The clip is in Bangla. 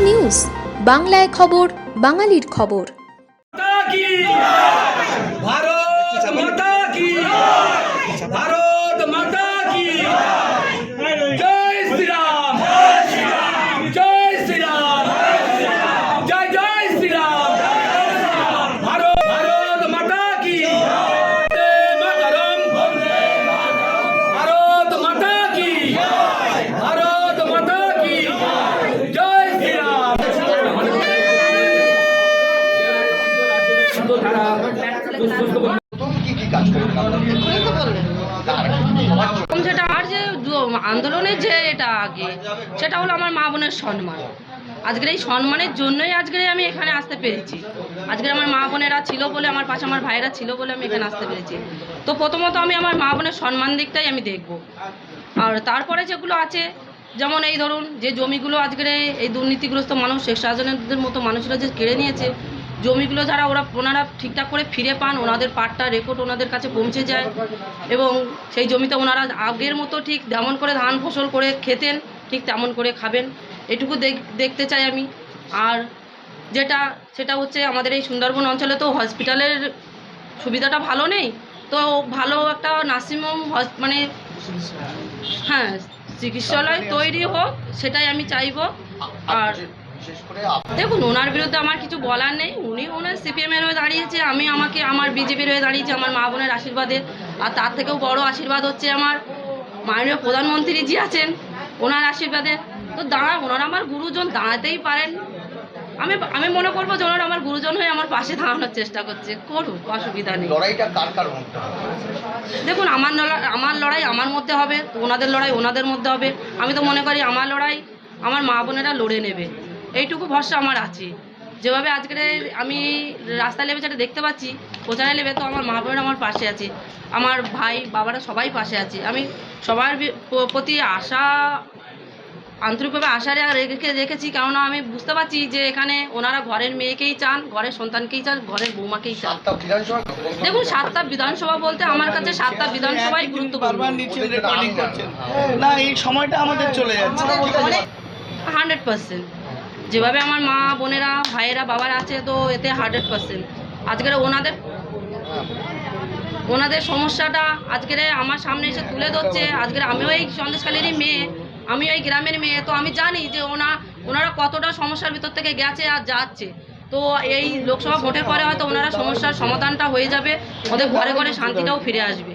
নিউজ বাংলায় খবর বাঙালির খবর। ভারত মাতা কি ভারত মাতা যেটা আমার যে আন্দোলনের যে এটা আগে, সেটা হলো আমার মা বোনের সম্মান। আজকের এই সম্মানের জন্যই আজকে আমি এখানে আসতে পেরেছি। আজকে আমার মা বোনেরা ছিল বলে, আমার পাশে আমার ভাইয়েরা ছিল বলে আমি এখানে আসতে পেরেছি। তো প্রথমত আমি আমার মা বোনের সম্মান দিকটাই আমি দেখব। আর তারপরে যেগুলো আছে, যেমন এই ধরুন, যে জমিগুলো আজকের এই- এই দুর্নীতিগ্রস্ত মানুষ, শেখ শাহজাহানের মতো মানুষরা যে কেড়ে নিয়েছে জমিগুলো যারা ওরা ওনারা ঠিকঠাক করে ফিরে পান ওনাদের পাট্টা রেকর্ড ওনাদের কাছে পৌঁছে যায় এবং সেই জমিতে ওনারা আগের মতো ঠিক যেমন করে ধান ফসল করে খেতেন ঠিক তেমন করে খাবেন। এটুকু দেখ- দেখতে চাই আমি। আর যেটা সেটা হচ্ছে আমাদের এই সুন্দরবন অঞ্চলে তো হসপিটালের সুবিধাটা ভালো নেই। তো ভালো একটা নার্সিংহোম মানে হ্যাঁ চিকিৎসালয় তৈরি হোক সেটাই আমি চাইব। আর দেখুন ওনার বিরুদ্ধে আমার কিছু বলার নেই। উনি ওনার সিপিএমের হয়ে দাঁড়িয়েছে আমি আমাকে আমার বিজেপির হয়ে দাঁড়িয়েছি আমার মা বোনের আশীর্বাদে। আর তার থেকেও বড় আশীর্বাদ হচ্ছে আমার মাননীয় প্রধানমন্ত্রী জি আছেন ওনার আশীর্বাদে। তো দাঁড়া ওনারা আমার গুরুজন দাঁড়াতেই পারেন। আমি আমি মনে করব যে ওনারা আমার গুরুজন হয়ে আমার পাশে দাঁড়ানোর চেষ্টা করছে। করুক অসুবিধা নেই। লড়াইটা কার কার মধ্যে দেখুন আমার আমার লড়াই আমার মধ্যে হবে ওনাদের লড়াই ওনাদের মধ্যে হবে। আমি তো মনে করি আমার লড়াই আমার মা বোনেরা লড়ে নেবে। এইটুকু ভরসা আমার আছে। যেভাবে আজকের আমি রাস্তায় লেবে যেটা দেখতে পাচ্ছি প্রচারে লেবে তো আমার মা বোনেরা আমার পাশে আছে। আমার ভাই বাবারা সবাই পাশে আছে। আমি সবার প্রতি আশা আন্তরিকভাবে আশা রেখে রেখেছি। কেননা আমি বুঝতে পারছি যে এখানে ওনারা ঘরের মেয়েকেই চান ঘরের সন্তানকেই চান ঘরের বৌমাকেই চান। দেখুন সাতটা বিধানসভা বলতে আমার কাছে সাতটা বিধানসভাই গুরুত্বপূর্ণ। বারবার নিচ্ছেন রেকর্ডিং করছেন। না এই সময়টা আমাদের চলে যাচ্ছে। Hundred percent. যেভাবে আমার মা, বোনেরা, ভাইয়েরা, বাবারা আছে, তো এতে হান্ড্রেড পার্সেন্ট আজকের ওনাদের ওনাদের সমস্যাটা আজকের আমার সামনে এসে তুলে ধরছে। আজকের আমিও এই সন্দেশকালেরই মেয়ে আমি এই গ্রামের মেয়ে। তো আমি জানি যে ওনা ওনারা কতটা সমস্যার ভিতর থেকে গেছে আর যাচ্ছে। তো এই লোকসভা ভোটের পরে হয়তো ওনারা সমস্যার সমাধানটা হয়ে যাবে। ওদের ঘরে ঘরে শান্তিটাও ফিরে আসবে।